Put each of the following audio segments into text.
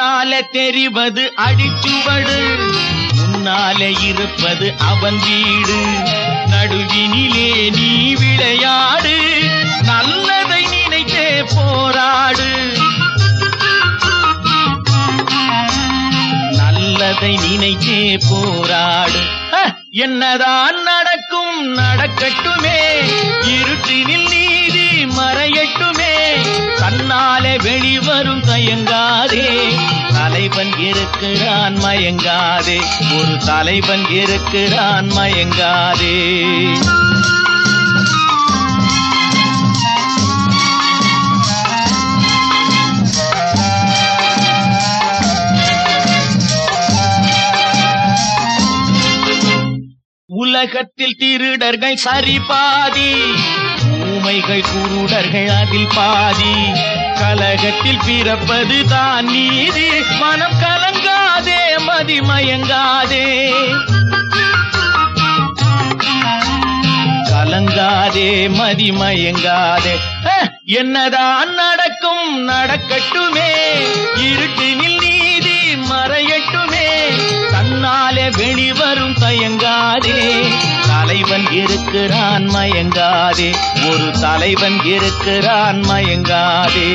பின்னாலே தெரிவது அடிச்சுவடு. முன்னாலே இருப்பது அவன் வீடு. நடுவினிலே நீ விளையாடு. நல்லதை நினைத்தே போராடு. நல்லதை நினைத்தே போராடு. என்னதான் நடக்கும் நடக்கட்டுமே. இருட்டினில் நீதி மறையட்டுமே. தன்னாலே வெளி யாரும் தயங்காதே. தலைவன் இருக்கிறான் மயங்காதே. ஒரு தலைவன் இருக்கிறான் மயங்காதே. உலகத்தில் திருடர்கள் சரிபாதி. ஊமைகள் குருடர்கள் அதில் பாதி. கலகத்தில் பிறப்பது தான் நீதி. மனம் கலங்காதே மதிமயங்காதே கலங்காதே மதிமயங்காதே என்னதான் நடக்கும் நடக்கட்டுமே. இருட்டினில் நீதி மறையட்டுமே. இருக்கிறான் மயங்காதே. ஒரு தலைவன் இருக்கிறான் மயங்காதே.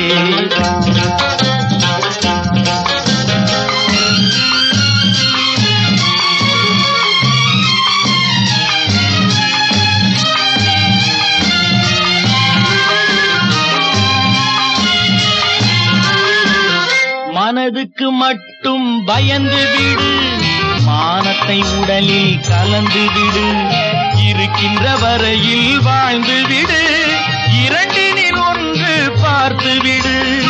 மனதுக்கு மட்டும் பயந்து விடு மானத்தை உடலில் கலந்து விடு இருக்கின்ற வரையில் வாழ்ந்து விடு. இரண்டினில் ஒன்று பார்த்து விடு.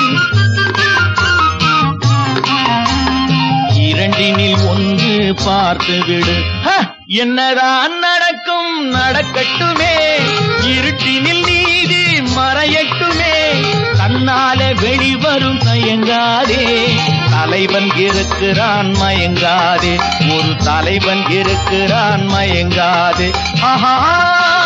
இரண்டினில் ஒன்று பார்த்து விடு. என்னதான் நடக்கும் நடக்கட்டுமே. இருட்டினில் நீதி மறையட்டுமே. தன்னால வெளிவரும் தயங்காதே. தலைவன் இருக்கிறான் மயங்காதே. ஒரு தலைவன் இருக்கிறான் மயங்காதே. ஆஹா